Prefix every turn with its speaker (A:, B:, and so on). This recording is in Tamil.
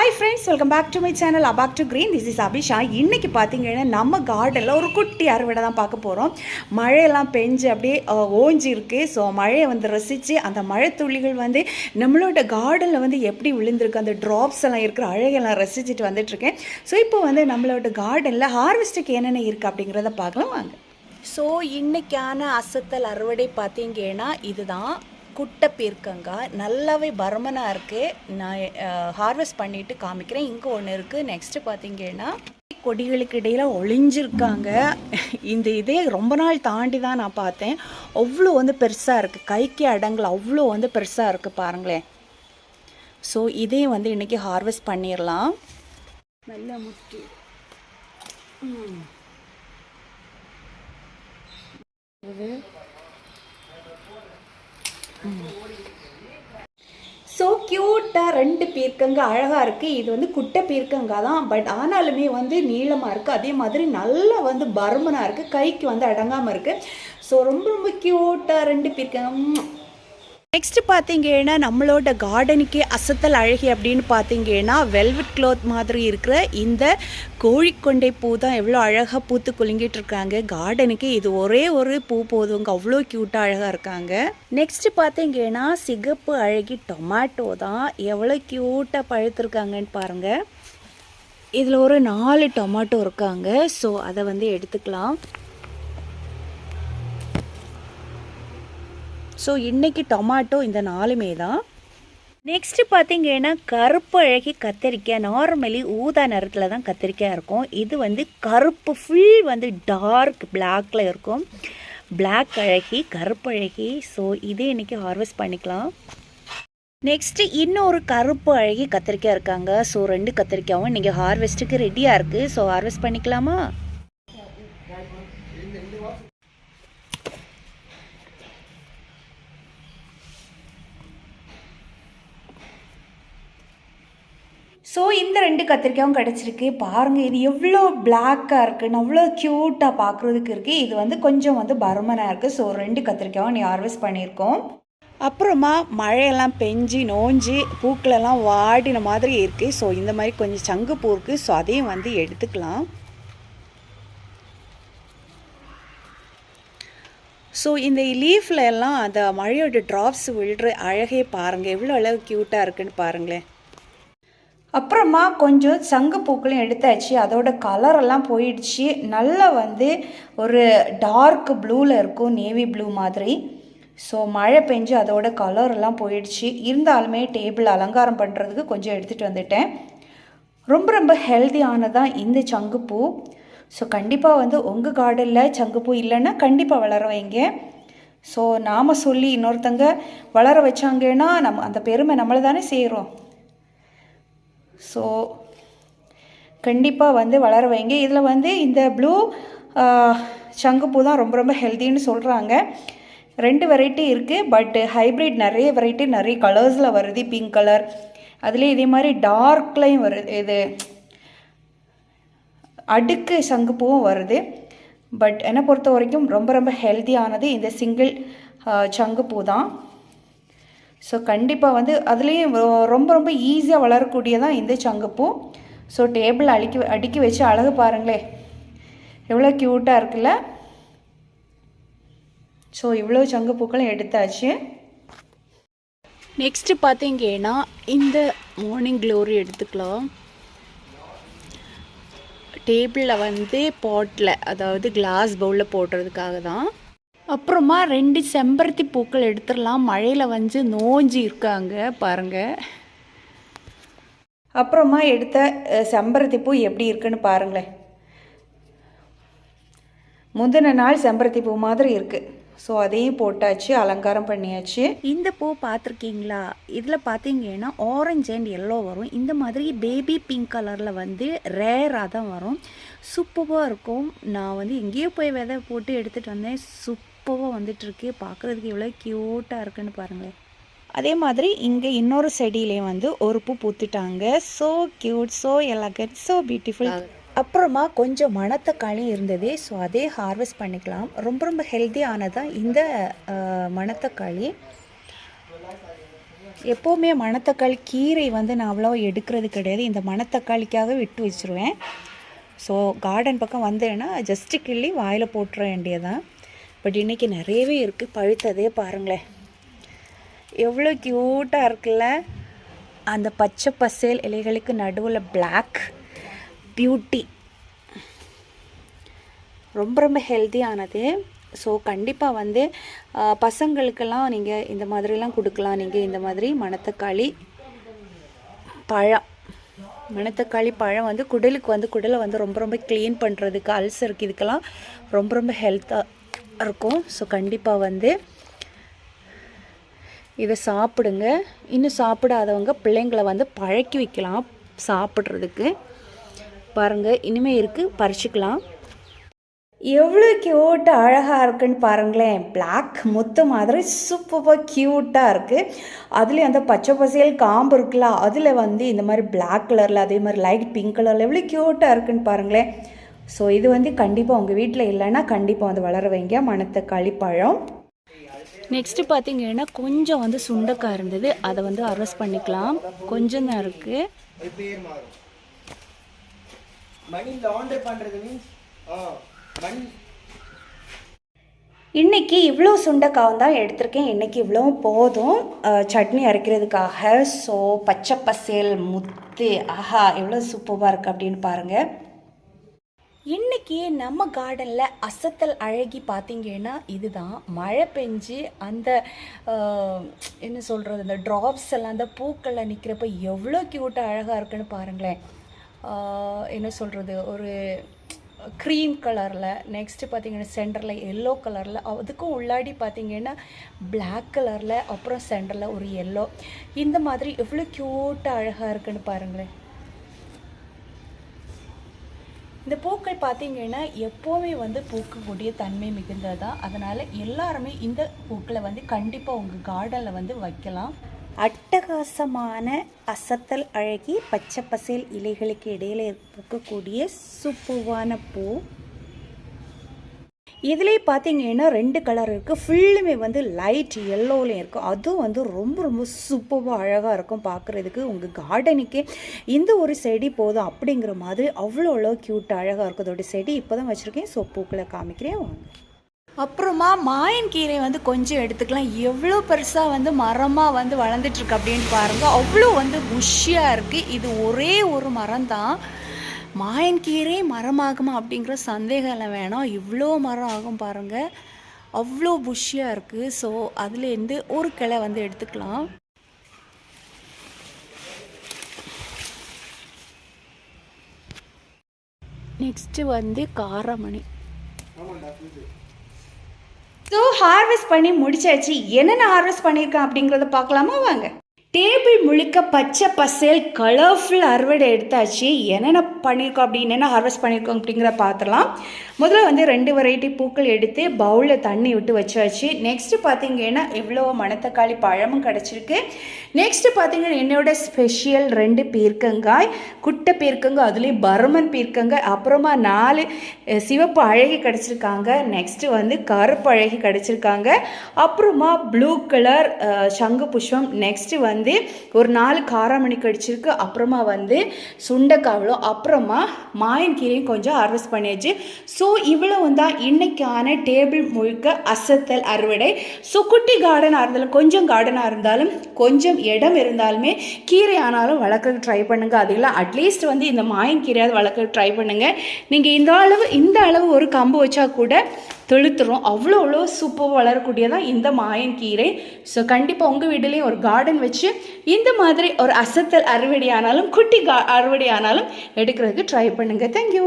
A: Hi friends welcome back to my channel அபாக் to green this is Abisha இன்றைக்கி பார்த்தீங்கன்னா நம்ம கார்டனில் ஒரு குட்டி அறுவடை தான் பார்க்க போகிறோம் மழையெல்லாம் பெஞ்சு அப்படியே அஹ், ஓஞ்சி ஸோ மழையை வந்து ரசித்து அந்த மழை துளிகள் வந்து நம்மளோட கார்டனில் வந்து எப்படி விழுந்திருக்கு அந்த ட்ராப்ஸ் எல்லாம் இருக்கிற அழகெல்லாம் ரசிச்சுட்டு வந்துட்டுருக்கேன். ஸோ இப்போ வந்து நம்மளோட கார்டனில் ஹார்வெஸ்ட்டுக்கு என்னென்ன இருக்குது அப்படிங்கிறத பார்க்கலாம் வாங்க. ஸோ இன்றைக்கான அசத்தல் அறுவடை பார்த்தீங்கன்னா இதுதான். குட்டை பீர்க்கங்காய் நல்லாவே பர்மனாக இருக்குது நான் ஹார்வெஸ்ட் பண்ணிட்டு காமிக்கிறேன். இங்கே ஒன்று இருக்குது நெக்ஸ்ட்டு பார்த்தீங்கன்னா கொடிகளுக்கு இடையில ஒளிஞ்சிருக்காங்க. இந்த இதே ரொம்ப நாள் தாண்டி தான் நான் பார்த்தேன். அவ்வளோ வந்து பெருசாக இருக்குது கைக்கு அடங்கல. அவ்வளோ வந்து பெருசாக இருக்குது பாருங்களேன். ஸோ இதே வந்து இன்றைக்கி ஹார்வெஸ்ட் பண்ணிடலாம் நல்ல முட்டி. ஸோ க்யூட்டாக ரெண்டு பீர்க்கங்க அழகாக இருக்குது இது வந்து குட்டை பீர்க்கங்கா தான். பட் ஆனாலுமே வந்து நீளமாக இருக்குது அதே மாதிரி நல்லா வந்து பருமனாக இருக்குது கைக்கு வந்து அடங்காமல் இருக்குது ஸோ ரொம்ப ரொம்ப க்யூட்டாக ரெண்டு பீர்க்கங்க. நெக்ஸ்ட் பார்த்தீங்கன்னா நம்மளோட கார்டனுக்கே அசத்தல் அழகி அப்படின்னு பார்த்தீங்கன்னா வெல்வெட் க்ளோத் மாதிரி இருக்கிற இந்த கோழிக்கொண்டை பூ தான் எவ்வளோ அழகாக பூத்து குலுங்கிட்டு இருக்காங்க. கார்டனுக்கு இது ஒரே ஒரு பூ போதுங்க. அவ்வளோ க்யூட்டாக அழகாக இருக்காங்க. நெக்ஸ்ட் பார்த்தீங்கன்னா சிகப்பு அழகி டொமேட்டோ தான் எவ்வளோ க்யூட்டாக பழுத்திருக்காங்கன்னு பாருங்கள் இதில் ஒரு நாலு டொமேட்டோ இருக்காங்க. ஸோ அதை வந்து எடுத்துக்கலாம். ஸோ இன்றைக்கி டொமாட்டோ இந்த நாலுமே தான். நெக்ஸ்ட்டு பார்த்தீங்கன்னா கருப்பு அழகி கத்திரிக்காய். நார்மலி ஊதா நிறத்தில் தான் கத்திரிக்காய் இருக்கும். இது வந்து கருப்பு ஃபுல் வந்து டார்க் பிளாக்ல இருக்கும். பிளாக் அழகி கருப்பு அழகி. ஸோ இதே இன்றைக்கி ஹார்வெஸ்ட் பண்ணிக்கலாம். நெக்ஸ்ட்டு இன்னொரு கருப்பு அழகி கத்திரிக்காய் இருக்காங்க. ஸோ ரெண்டு கத்திரிக்காயும் இன்றைக்கி ஹார்வெஸ்ட்டுக்கு ரெடியாக இருக்குது ஸோ ஹார்வெஸ்ட் பண்ணிக்கலாமா? ஸோ இந்த ரெண்டு கத்திரிக்காயும் கிடச்சிருக்கு. பாருங்கள் இது எவ்வளோ பிளாக்காக இருக்குன்னு அவ்வளோ க்யூட்டாக பார்க்குறதுக்கு இருக்குது இது வந்து கொஞ்சம் வந்து பருமனாக இருக்குது ஸோ ரெண்டு கத்திரிக்காயும் நீ ஹார்வெஸ்ட் பண்ணியிருக்கோம். அப்புறமா மழையெல்லாம் பெஞ்சு நோஞ்சு பூக்களெல்லாம் வாடின மாதிரி இருக்குது ஸோ இந்த மாதிரி கொஞ்சம் சங்கு பூ இருக்குது ஸோ அதையும் வந்து எடுத்துக்கலாம். ஸோ இந்த லீஃப்ல எல்லாம் அந்த மழையோட ட்ராப்ஸ் விழுற அழகே பாருங்கள் எவ்வளோ அளவு க்யூட்டாக இருக்குன்னு பாருங்களேன். அப்புறமா கொஞ்சம் சங்கு பூக்களையும் எடுத்தாச்சு. அதோட கலரெல்லாம் போயிடுச்சு. நல்லா வந்து ஒரு டார்க் ப்ளூவில் இருக்கும் நேவி ப்ளூ மாதிரி. ஸோ மழை பெஞ்சு அதோட கலரெல்லாம் போயிடுச்சு. இருந்தாலுமே டேபிள் அலங்காரம் பண்ணுறதுக்கு கொஞ்சம் எடுத்துகிட்டு வந்துட்டேன். ரொம்ப ரொம்ப ஹெல்த்தியானதான் இந்த சங்குப்பூ ஸோ கண்டிப்பாக வந்து உங்கள் கார்டனில் சங்குப்பூ இல்லைன்னா கண்டிப்பாக வளர வைங்க. ஸோ நாம் சொல்லி இன்னொருத்தங்க வளர வச்சாங்கன்னா நம்ம அந்த பெருமை நம்மளை தானே செய்கிறோம் ஸோ கண்டிப்பாக வந்து வளர வைங்க. இதில் வந்து இந்த ப்ளூ சங்குப்பூ தான் ரொம்ப ரொம்ப ஹெல்த்தின்னு சொல்கிறாங்க ரெண்டு வெரைட்டி இருக்குது பட் ஹைப்ரிட் நிறைய வெரைட்டி நிறைய கலர்ஸில் வருது. பிங்க் கலர் அதுலேயே இதே மாதிரி டார்க்லையும் வருது. இது அடுக்கு சங்குப்பூவும் வருது. பட் என்னை பொறுத்த வரைக்கும் ரொம்ப ரொம்ப ஹெல்த்தியானது இந்த சிங்கிள் சங்குப்பூ தான். ஸோ கண்டிப்பாக வந்து அதுலேயும் ரொம்ப ரொம்ப ஈஸியாக வளரக்கூடியதான் இந்த சங்குப்பூ. ஸோ டேபிள் அழிக்க அடுக்கி வச்சு அழகு பாருங்களேன் எவ்வளோ க்யூட்டாக இருக்குல்ல? ஸோ இவ்வளோ சங்குப்பூக்களும் எடுத்தாச்சு. நெக்ஸ்ட்டு பார்த்தீங்கன்னா இந்த மார்னிங் க்ளோரி எடுத்துக்கலாம். டேபிளில் வந்து பாட்டில் அதாவது கிளாஸ் பவுலில் போடுறதுக்காக தான் அப்புறமா ரெண்டு செம்பருத்தி பூக்கள் எடுத்துடலாம். மழையில் வந்து நோஞ்சி இருக்காங்க பாருங்கள் அப்புறமா எடுத்த செம்பருத்தி பூ எப்படி இருக்குன்னு பாருங்களேன். முந்தின நாள் செம்பருத்தி பூ மாதிரி இருக்குது ஸோ அதையும் போட்டாச்சு அலங்காரம் பண்ணியாச்சு. இந்த பூ பார்த்துருக்கீங்களா? இதில் பார்த்தீங்கன்னா ஆரஞ்சு அண்ட் எல்லோ வரும். இந்த மாதிரி பேபி பிங்க் கலரில் வந்து ரேராக தான் வரும். சூப்பராக இருக்கும். நான் வந்து எங்கேயோ போய் விதை போட்டு எடுத்துகிட்டு வந்தேன். சூப் சூப்பராக வந்துட்டுருக்கு. பார்க்குறதுக்கு எவ்வளோ க்யூட்டாக இருக்குன்னு பாருங்களேன். அதே மாதிரி இங்கே இன்னொரு செடியிலையும் வந்து ஒரு பூ பூத்துட்டாங்க. So cute so elegant so beautiful அப்புறமா கொஞ்சம் மணத்தக்காளி இருந்தது. ஸோ அதே ஹார்வெஸ்ட் பண்ணிக்கலாம். ரொம்ப ரொம்ப ஹெல்த்தியானதான் இந்த மணத்தக்காளி. எப்போவுமே மணத்தக்காளி கீரை வந்து நான் அவ்வளோ எடுக்கிறது கிடையாது. இந்த மணத்தக்காளிக்காக விட்டு வச்சுருவேன். ஸோ கார்டன் பக்கம் வந்தேன்னா ஜஸ்ட்டு கிள்ளி வாயில் போட்டுற வேண்டியதான் பட் இன்றைக்கி நிறையவே இருக்குது பழுத்ததே பாருங்களேன் எவ்வளோ க்யூட்டாக இருக்குல்ல? அந்த பச்சை பசேல் இலைகளுக்கு நடுவில் பிளாக் பியூட்டி ரொம்ப ரொம்ப ஹெல்த்தியானது ஸோ கண்டிப்பாக வந்து பசங்களுக்கெல்லாம் நீங்கள் இந்த மாதிரிலாம் கொடுக்கலாம். நீங்கள் இந்த மாதிரி மணத்தக்காளி பழம். மணத்தக்காளி பழம் வந்து குடலுக்கு வந்து குடலை வந்து ரொம்ப ரொம்ப க்ளீன் பண்ணுறதுக்கு அல்சருக்கு இதுக்கெல்லாம் ரொம்ப ரொம்ப ஹெல்த்தாக இருக்கும். ஸோ கண்டிப்பாக வந்து இதை சாப்பிடுங்க. இன்னும் சாப்பிடாதவங்க பிள்ளைங்களை வந்து பழக்கி வைக்கலாம் சாப்பிட்றதுக்கு. பாருங்கள் இனிமே இருக்குது பறிச்சுக்கலாம். எவ்வளோ க்யூட்டாக அழகாக இருக்குன்னு பாருங்களேன். பிளாக் முத்து மாதிரி சூப்பராக க்யூட்டாக இருக்குது அதுலேயும் அந்த பச்சை பசேல் காம்பு இருக்குல்ல அதில் வந்து இந்த மாதிரி பிளாக் கலரில் அதே மாதிரி லைட் பிங்க் கலரில் எவ்வளோ க்யூட்டாக இருக்குன்னு பாருங்களேன். ஸோ இது வந்து கண்டிப்பாக உங்கள் வீட்டில் இல்லைன்னா கண்டிப்பாக வந்து வளர வைங்க. மணத்தக்காளி பழம். நெக்ஸ்ட்டு பார்த்தீங்கன்னா கொஞ்சம் வந்து சுண்டக்காய் இருந்தது. அதை வந்து அரெஸ்ட் பண்ணிக்கலாம். கொஞ்சம் தான் இருக்குது இன்னைக்கு இவ்வளோ சுண்டைக்காய் தான் எடுத்திருக்கேன். இன்னைக்கு இவ்வளோ போதும். சட்னி அரைக்கிறதுக்காக ஸோ பச்சை பசேல் முத்து ஆஹா எவ்வளோ சூப்பராக இருக்குது அப்படின்னு பாருங்கள் இன்னைக்கு நம்ம கார்டனில் அசத்தல் அழகி பார்த்தீங்கன்னா இதுதான். மழை பெஞ்சு அந்த என்ன சொல்கிறது இந்த ட்ராப்ஸ் எல்லாம் அந்த பூக்களில் நிற்கிறப்ப எவ்வளோ க்யூட்டாக அழகாக இருக்குன்னு பாருங்களேன். என்ன சொல்கிறது ஒரு க்ரீம் கலரில் நெக்ஸ்ட்டு பார்த்தீங்கன்னா சென்டரில் எல்லோ கலரில் அதுக்கும் உள்ளாடி பார்த்தீங்கன்னா பிளாக் கலரில் அப்புறம் சென்டரில் ஒரு எல்லோ இந்த மாதிரி எவ்வளோ க்யூட்டாக அழகாக இருக்குன்னு பாருங்களேன். இந்த பூக்கள் பார்த்தீங்கன்னா எப்போவுமே வந்து பூக்கக்கூடிய தன்மை மிகுந்தது? தான் அதனால் எல்லாருமே இந்த பூக்களை வந்து கண்டிப்பாக உங்கள் கார்டனில் வந்து வைக்கலாம். அட்டகாசமான அசத்தல் அழகி பச்சை பசேல் இலைகளுக்கு இடையில் பூக்கக்கூடிய சூப்புவான பூ. இதுலேயே பார்த்தீங்கன்னா ரெண்டு கலர் இருக்குது ஃபுல்லுமே வந்து லைட் எல்லோலையும் இருக்கும் அதுவும் வந்து ரொம்ப ரொம்ப சூப்பராக அழகாக இருக்கும் பார்க்குறதுக்கு உங்கள் கார்டனுக்கே இந்த ஒரு செடி போதும் அப்படிங்கிற மாதிரி அவ்வளோ அவ்வளோ க்யூட் அழகாக இருக்கும். அதோட செடி இப்போ தான் வச்சுருக்கேன். ஸோ பூக்களை காமிக்கிறேன். வாங்க. அப்புறமா மாயன் கீரை வந்து கொஞ்சம் எடுத்துக்கலாம். எவ்வளோ பெருசாக வந்து மரமாக வந்து வளர்ந்துட்டுருக்கு அப்படின்னு பாருங்கள் அவ்வளோ வந்து புஷ்ஷியாக இருக்குது இது ஒரே ஒரு மரம் தான் மாயன் கீரை மரமாகுமா அப்படிங்கிற சந்தேகம் எல்லாம் வேணாம். இவ்வளோ மரம் ஆகும் பாருங்கள் அவ்வளோ புஷ்ஷியாக இருக்குது ஸோ அதுலேருந்து ஒரு கிளை வந்து எடுத்துக்கலாம். நெக்ஸ்ட்டு வந்து காரமணி. ஸோ ஹார்வெஸ்ட் பண்ணி முடிச்சாச்சு. என்னென்ன ஹார்வெஸ்ட் பண்ணியிருக்கேன் அப்படிங்கிறத பார்க்கலாமா? வாங்க. டேபிள் முழுக்க பச்சை பசேல் கலர்ஃபுல் அறுவடை எடுத்தாச்சு. என்னென்ன பண்ணியிருக்கோம் அப்படி என்னென்ன ஹார்வெஸ்ட் பண்ணியிருக்கோம் அப்படிங்கிறத பார்த்துடலாம். முதல்ல வந்து ரெண்டு வெரைட்டி பூக்கள் எடுத்து பவுலில் தண்ணி விட்டு வச்சாச்சு. நெக்ஸ்ட்டு பார்த்தீங்கன்னா எவ்வளோ மணத்தக்காளி பழமும் கிடச்சிருக்கு. நெக்ஸ்ட்டு பார்த்தீங்கன்னா என்னோட ஸ்பெஷல் ரெண்டு பீர்க்கங்காய் குட்டை பீர்க்கங்காய் அதுலேயும் பர்மன் பீர்க்கங்காய் அப்புறமா நாலு சிவப்பு அழகி கிடச்சிருக்காங்க. நெக்ஸ்ட்டு வந்து கருப்பு அழகி கிடச்சிருக்காங்க. அப்புறமா ப்ளூ கலர் சங்கு புஷ்பம். நெக்ஸ்ட்டு வந்து வந்து ஒரு நாலு காராமணி கடிச்சிருக்கு அப்புறமா வந்து சுண்டைக்காவலும் அப்புறமா மாயன் கீரையும் கொஞ்சம் ஹார்வெஸ்ட் பண்ணியாச்சு. ஸோ இவ்வளோ தான் இன்னைக்கான டேபிள் முழுக்க அசத்தல் அறுவடை. ஸோ குட்டி கார்டனாக இருந்தாலும் கொஞ்சம் கார்டனாக இருந்தாலும் கொஞ்சம் இடம் இருந்தாலுமே கீரை ஆனாலும் வளர்க்க ட்ரை பண்ணுங்க. அதுக்கெல்லாம் அட்லீஸ்ட் வந்து இந்த மாயன் கீரையாவது வளர்க்க ட்ரை பண்ணுங்க. நீங்கள் இந்த அளவு இந்த அளவு ஒரு கம்பு வச்சா கூட தெளுத்துரும் அவ்வளோ அவ்வளோ சூப்பராக வளரக்கூடியதான் இந்த மாயன் கீரை. ஸோ கண்டிப்பாக உங்கள் வீட்டிலையும் ஒரு கார்டன் வச்சு இந்த மாதிரி ஒரு அசத்தல் அறுவடை ஆனாலும் குட்டி கா அறுவடை ஆனாலும் எடுக்கிறதுக்கு ட்ரை பண்ணுங்கள் தேங்க்யூ